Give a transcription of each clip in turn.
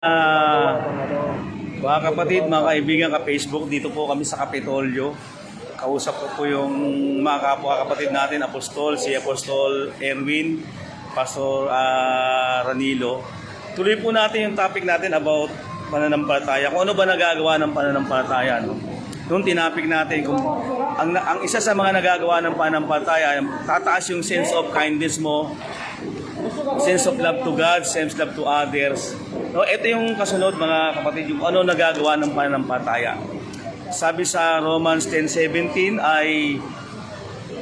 Ah, mga kapatid, mga kaibigan ka-Facebook, dito po kami sa Kapitolyo. Kausap ko po yung mga kapwa kapatid natin, Apostol, si Apostol Erwin, Pastor ah, Ranilo. Tuloy po natin yung topic natin about pananampalataya. Kung ano ba nagagawa ng pananampalataya. No? Doon tinapik natin kung ang, ang isa sa mga nagagawa ng pananampalataya, tataas yung sense of kindness mo, sense of love to God, sense of love to others. No, ito yung kasunod mga kapatid, yung ano nagagawa ng pananampalataya. Sabi sa Romans 10:17 ay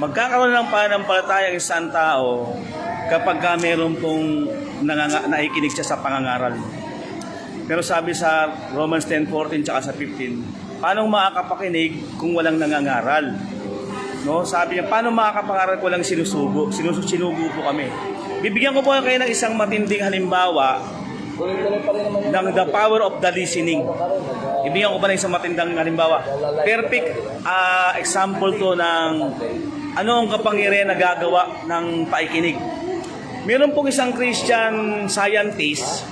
magkakaroon ng pananampalataya ang isang tao kapag ka meron pong nanganga, naikinig siya sa pangangaral. Pero sabi sa Romans 10:14 tsaka sa 15, paano makakapakinig kung walang nangangaral? No, sabi niya, paano makakapangaral ko lang sinusubo? Sinus sinugo po kami. Bibigyan ko po kayo ng isang matinding halimbawa ng the power of the listening. Ibigyan ko pa ng isang matindang halimbawa. Perfect ah, example to ng ano ang kapangyarihan na gagawa ng paikinig. Meron pong isang Christian scientist,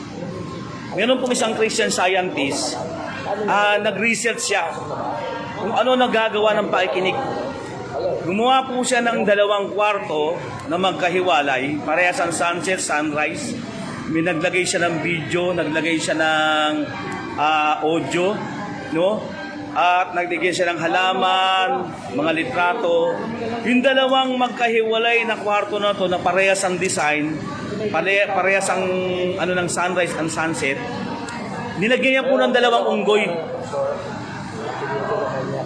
meron pong isang Christian scientist, ah, nag-research siya kung ano nagagawa ng paikinig. Gumawa po siya ng dalawang kwarto na magkahiwalay, parehas ang sunset, sunrise. May naglagay siya ng video, naglagay siya ng ah, audio, no? At naglagay siya ng halaman, mga litrato. Yung dalawang magkahiwalay na kwarto na to na parehas ang design, pare, parehas ang ano ng sunrise and sunset, nilagyan niya po ng dalawang unggoy.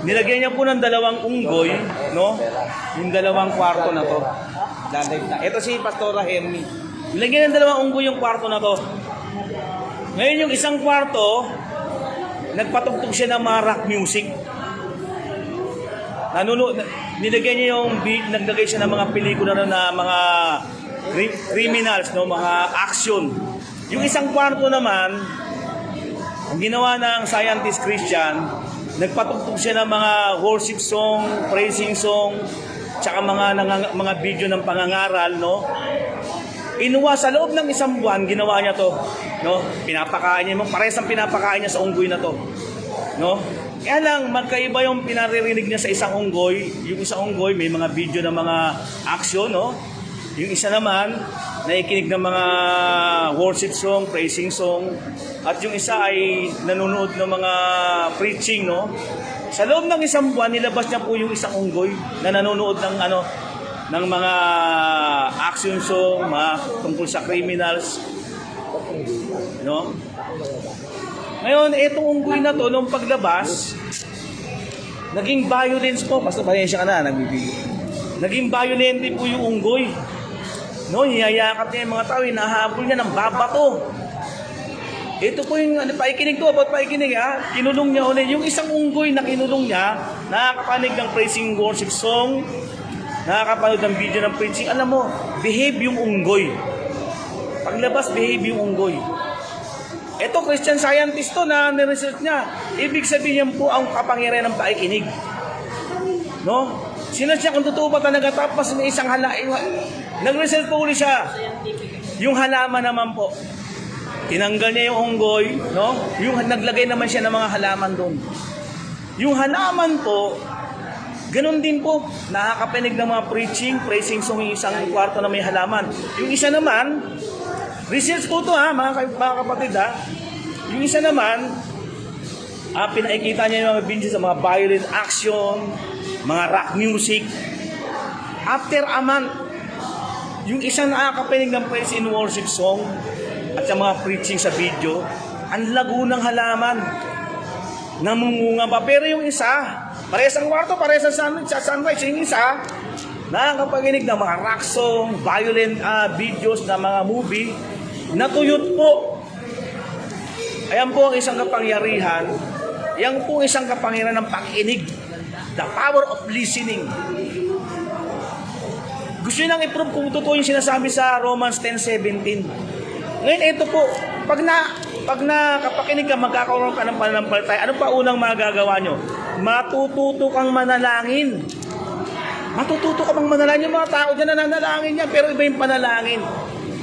Nilagyan niya po ng dalawang unggoy, no? Yung dalawang kwarto na to. Ito si Pastora Hermi. Nilagyan ng dalawang unggoy yung kwarto na to. Ngayon yung isang kwarto, nagpatugtog siya ng mga rock music. Nanuno, nilagyan niya yung beat, naglagay siya ng mga pelikula na, na mga cri- criminals, no, mga action. Yung isang kwarto naman, ang ginawa ng scientist Christian, nagpatugtog siya ng mga worship song, praising song, tsaka mga mga video ng pangangaral, no? Inuwa sa loob ng isang buwan, ginawa niya to, no? Pinapakain niya, pares ang pinapakain niya sa unggoy na to, no? Kaya lang, magkaiba yung pinaririnig niya sa isang unggoy. Yung isang unggoy, may mga video ng mga action, no? Yung isa naman, naikinig ng mga worship song, praising song. At yung isa ay nanonood ng mga preaching, no? Sa loob ng isang buwan, nilabas niya po yung isang unggoy na nanonood ng ano, ng mga action song, mga tungkol sa criminals. No? Ngayon, itong unggoy na to, nung paglabas, naging violence po. Basta pasensya ka na, nagbibigay. Naging violent po yung unggoy. No, niyayakap niya yung mga tao, hinahabol niya ng babato. Ito po yung ano, paikinig ko, about paikinig ha. Kinulong niya ulit. Yung isang unggoy na kinulong niya, nakakapanig ng praising worship song, nakakapanood ng video ng preaching. Alam mo, behave yung unggoy. Paglabas, behave yung unggoy. Ito, Christian scientist to na niresearch niya. Ibig sabihin po ang kapangyarihan ng paikinig. No? Sinas niya kung totoo ba talaga tapos may isang hala. Nag-research po ulit siya. Yung halaman naman po. Tinanggal niya yung unggoy, no? Yung naglagay naman siya ng mga halaman doon. Yung halaman po, ganun din po. Nakakapinig ng mga preaching, praising song yung isang kwarto na may halaman. Yung isa naman, research ko to ha, mga, mga kapatid ha. Yung isa naman, ah, pinakikita niya yung mga video sa mga violent action, mga rock music. After a month, yung isang nakakapinig ng praise and worship song at sa mga preaching sa video, ang lago ng halaman. Namumunga pa. Pero yung isa, parehas ang kwarto, parehas ang sunrise, sa sunrise. Yung isa, nakakapaginig ng mga rock song, violent ah, videos na mga movie, natuyot po. Ayan po ang isang kapangyarihan. Yan po ang isang kapangyarihan ng pakinig. The power of listening. Gusto nyo nang i-prove kung totoo yung sinasabi sa Romans 10.17. Ngayon, ito po, pag na, pag nakapakinig ka, magkakaroon ka ng pananampalataya, ano pa unang magagawa nyo? Matututo kang manalangin. Matututo ka bang manalangin? Yung mga tao dyan na nanalangin yan, pero iba yung panalangin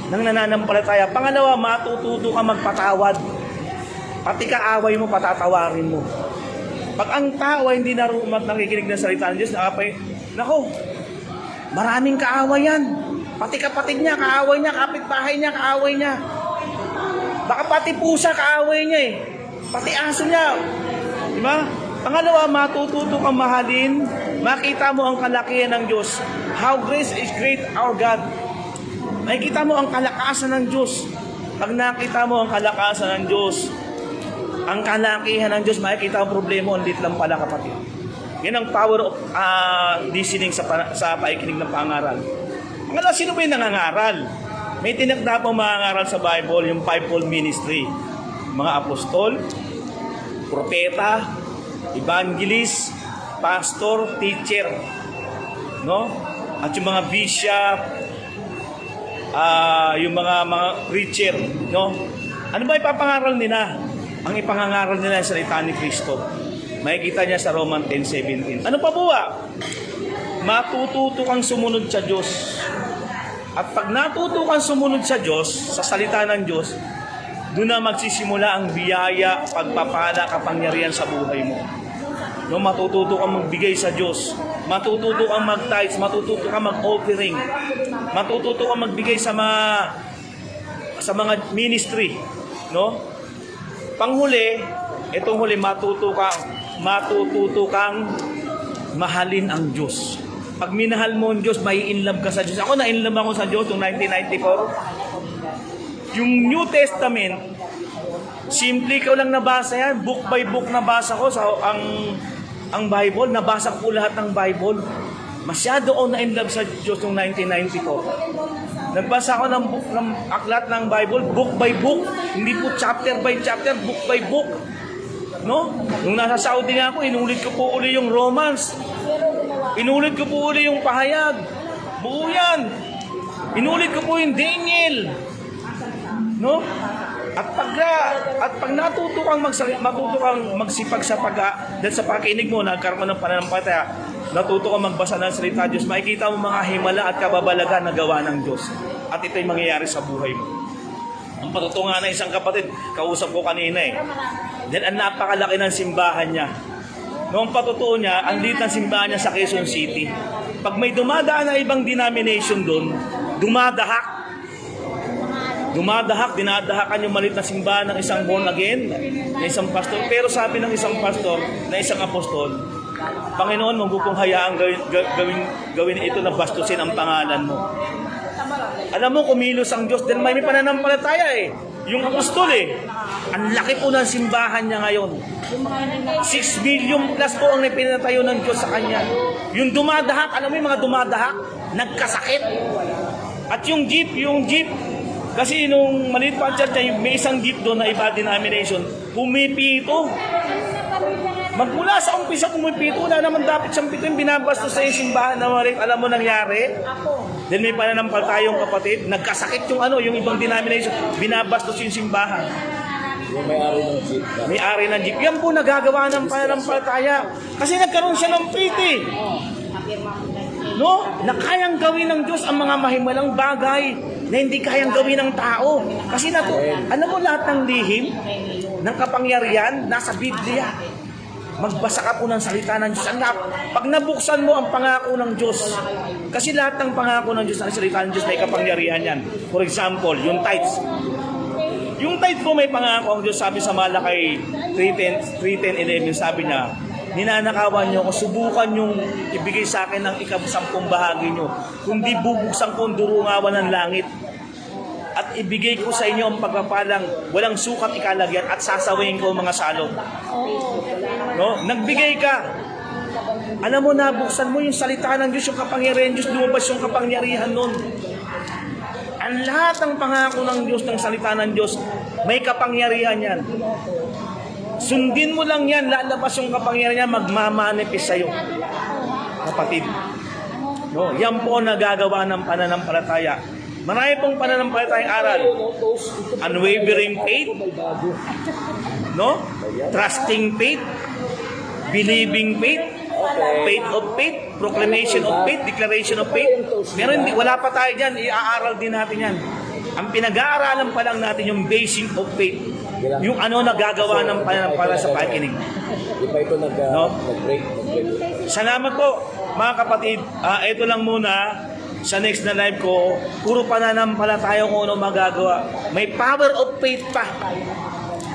ng nananampalataya. Pangalawa, matututo ka magpatawad. pati kaaway mo, patatawarin mo. Pag ang tao ay hindi narumat nakikinig ng salita ng Diyos, nakapay, nako, maraming kaaway yan. Pati kapatid niya, kaaway niya, kapitbahay niya, kaaway niya. Baka pati pusa, kaaway niya eh. Pati aso niya. Di ba? Pangalawa, matututo kang mahalin, makita mo ang kalakihan ng Diyos. How great is great our God. Makikita mo ang kalakasan ng Diyos. Pag nakita mo ang kalakasan ng Diyos, ang kalakihan ng Diyos, makikita ang problema, ang lit lang pala kapatid. Yan ang power of ah, listening sa, sa paikinig ng pangaral. Ang alam, sino ba yung nangangaral? May tinakda pang mangangaral sa Bible, yung fivefold ministry. Mga apostol, propeta, evangelist, pastor, teacher. No? At yung mga bishop, ah yung mga mga preacher, no? Ano ba ipapangaral nila? Ang ipangangaral nila sa salita ni Kristo. Makikita niya sa Roman 10:17. Ano pa buwa? Matututo kang sumunod sa Diyos. At pag natuto kang sumunod sa Diyos, sa salita ng Diyos, doon na magsisimula ang biyaya, pagpapala, kapangyarihan sa buhay mo. No, matututo kang magbigay sa Diyos. Matututo kang mag-tithes, matututo kang mag-offering. Matututo kang magbigay sa mga sa mga ministry, no? Panghuli, itong huli matuto kang matututo kang mahalin ang Diyos. Pag minahal mo ang Diyos, may in love ka sa Diyos. Ako na in love ako sa Diyos noong 1994. Yung New Testament, Simple ko lang nabasa yan. Book by book nabasa ko sa ang ang Bible. Nabasa ko lahat ng Bible. Masyado ako na in love sa Diyos noong 1994. Nagbasa ako ng, book, ng aklat ng Bible, book by book. Hindi po chapter by chapter, book by book. No? Nung nasa Saudi nga ako, inulit ko po uli yung Romans. Inulit ko po uli yung pahayag. Buo yan. Inulit ko po yung Daniel. No? At pag at pag natuto kang magsalit, matuto kang magsipag sa pag dahil sa pakinig mo nagkaroon ng pananampalataya, natuto kang magbasa ng salita Diyos, makikita mo mga himala at kababalagan na gawa ng Diyos. At ito'y mangyayari sa buhay mo. Ang patutungan ng isang kapatid, kausap ko kanina eh. Dahil ang napakalaki ng simbahan niya. Noong patutuo niya, ang liit ng simbahan niya sa Quezon City. Pag may dumadaan na ibang denomination doon, dumadahak dumadahak, dinadahakan yung malit na simbahan ng isang born again, na isang pastor. Pero sabi ng isang pastor, na isang apostol, Panginoon, huwag mo pong hayaang gawin, ga- gawin, gawin ito na bastusin ang pangalan mo. Alam mo, kumilos ang Diyos dahil may pananampalataya eh. Yung apostol eh. Ang laki po ng simbahan niya ngayon. 6 billion plus po ang pinatayo ng Diyos sa kanya. Yung dumadahak, alam mo yung mga dumadahak, nagkasakit. At yung jeep, yung jeep, kasi nung maliit pa ang may isang jeep doon na iba denomination, pumipito. Magmula sa umpisa pumipito, wala naman dapat siyang pito yung binabastos sa yung simbahan na maring alam mo nangyari. Then may pananampalatayong kapatid, nagkasakit yung ano, yung ibang denomination, binabastos yung simbahan. Yung may-ari ng jeep na. May-ari ng jeep. Yan po nagagawa ng pananampalataya. Kasi nagkaroon siya ng eh. No? Na kayang gawin ng Diyos ang mga mahimalang bagay na hindi kayang gawin ng tao. Kasi nato, alam mo lahat ng lihim ng kapangyarihan nasa Biblia. Magbasa ka po ng salita ng Diyos. Ang lap- Pag nabuksan mo ang pangako ng Diyos, kasi lahat ng pangako ng Diyos, ang salita ng Diyos may kapangyarihan yan. For example, yung tithes. Yung tithe po may pangako ang Diyos sabi sa Malakay 3.10, 3.10, 11, sabi niya, ninanakawan niyo ako, subukan yung ibigay sa akin ng ikasampung bahagi niyo. Kundi bubuksan ko ang durungawan ng langit. Ibigay ko sa inyo ang pagpapalang walang sukat ikalagyan at sasawayin ko mga salong. No? Nagbigay ka. Alam mo na, buksan mo yung salita ng Diyos, yung kapangyarihan ng Diyos, lumabas yung kapangyarihan nun. Ang lahat ng pangako ng Diyos, ng salita ng Diyos, may kapangyarihan yan. Sundin mo lang yan, lalabas yung kapangyarihan niya, magmamanifest sa'yo. Kapatid. No, yan po ang nagagawa ng pananampalataya. Marami pong pananampalatayang aral. Unwavering faith, no? Trusting faith, believing faith, faith of faith, proclamation of faith, declaration of faith. Meron, wala pa tayo dyan, iaaral din natin yan. Ang pinag-aaralan pa lang natin yung basic of faith. Yung ano nagagawa ng pananampala sa pakikinig. Di pa ito nag, No? Salamat po, mga kapatid. Ah, ito lang muna. Sa next na live ko, puro pananampalataya kung ano magagawa. May power of faith pa.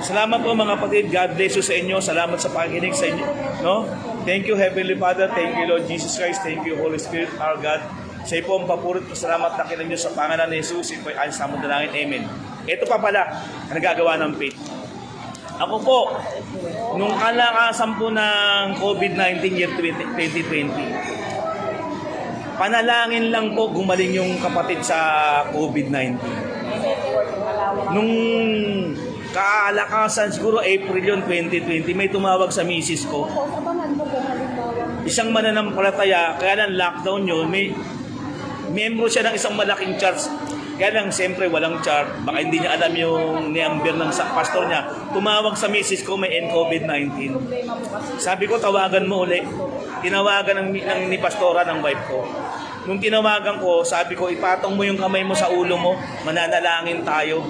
Salamat po mga kapatid. God bless you sa inyo. Salamat sa pakikinig sa inyo. No? Thank you Heavenly Father. Thank you Lord Jesus Christ. Thank you Holy Spirit our God. Sa iyo po ang papurit at salamat na kinang Diyos sa pangalan ni Jesus. Ito ay sa among dalangin. Amen. Ito pa pala ang nagagawa ng faith. Ako po, nung kalakasan po ng COVID-19 year 20- 2020, panalangin lang po gumaling yung kapatid sa COVID-19. Nung kaalakasan, siguro April yun, 2020, may tumawag sa misis ko. Isang mananampalataya, kaya lang lockdown yun, may membro siya ng isang malaking church. Kaya lang, siyempre, walang chart. Baka hindi niya alam yung number ng sa pastor niya. Tumawag sa misis ko, may COVID-19. Sabi ko, tawagan mo uli. Tinawagan ng, ng ni pastora ng wife ko. Nung tinawagan ko, sabi ko, ipatong mo yung kamay mo sa ulo mo, mananalangin tayo.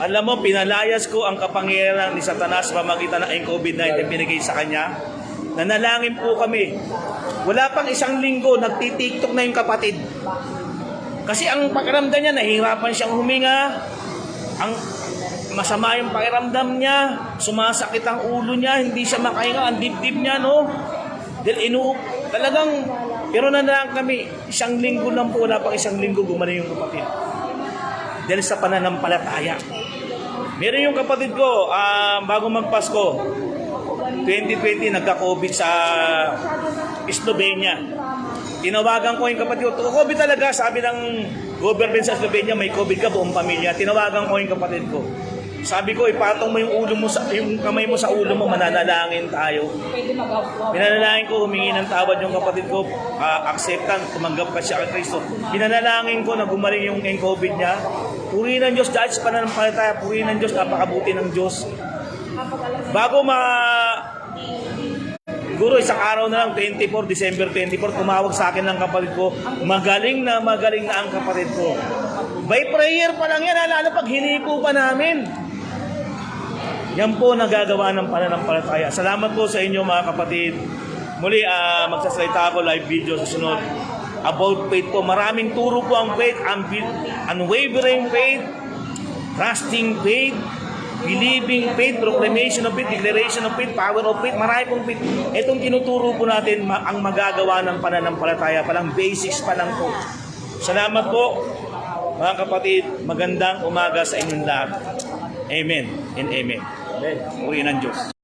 Alam mo, pinalayas ko ang kapangyarihan ni Satanas pamagitan ng COVID-19 binigay sa kanya. Nanalangin po kami. Wala pang isang linggo, nagtitiktok na yung kapatid. Kasi ang pakiramdam niya, nahihirapan siyang huminga. Ang masama yung pakiramdam niya, sumasakit ang ulo niya, hindi siya makahinga, ang dibdib niya, no? Dahil inu talagang, pero na lang kami, isang linggo lang po, wala pang isang linggo gumaling yung kapatid. Dahil sa pananampalataya. Meron yung kapatid ko, ah, bago magpasko, 2020 nagka-COVID sa Slovenia. Tinawagan ko yung kapatid ko, COVID talaga, sabi ng government sa Slovenia, may COVID ka buong pamilya. Tinawagan ko yung kapatid ko. Sabi ko, ipatong mo yung ulo mo sa yung kamay mo sa ulo mo, mananalangin tayo. Pinanalangin ko, humingi ng tawad yung kapatid ko, uh, acceptance, tumanggap ka siya kay Kristo. Pinanalangin ko na gumaling yung yung COVID niya. Puri ng Diyos, dahil sa pananampalataya, puri ng Diyos, napakabuti ng Diyos. Bago ma Siguro isang araw na lang, 24, December 24, tumawag sa akin ng kapatid ko, magaling na magaling na ang kapatid ko. By prayer pa lang yan, lalo pag hinipo pa namin. Yan po nagagawa ng pananampalataya. Salamat po sa inyo mga kapatid. Muli, ah, magsasalita ako live video sa sunod. About faith po. Maraming turo po ang faith. Unwavering faith. Trusting faith. Believing faith. Proclamation of faith. Declaration of faith. Power of faith. Marami pong faith. Itong tinuturo po natin ang magagawa ng pananampalataya. Palang basics pa lang po. Salamat po. Mga kapatid, magandang umaga sa inyong lahat. Amen and amen. Amen. Uri ng Diyos.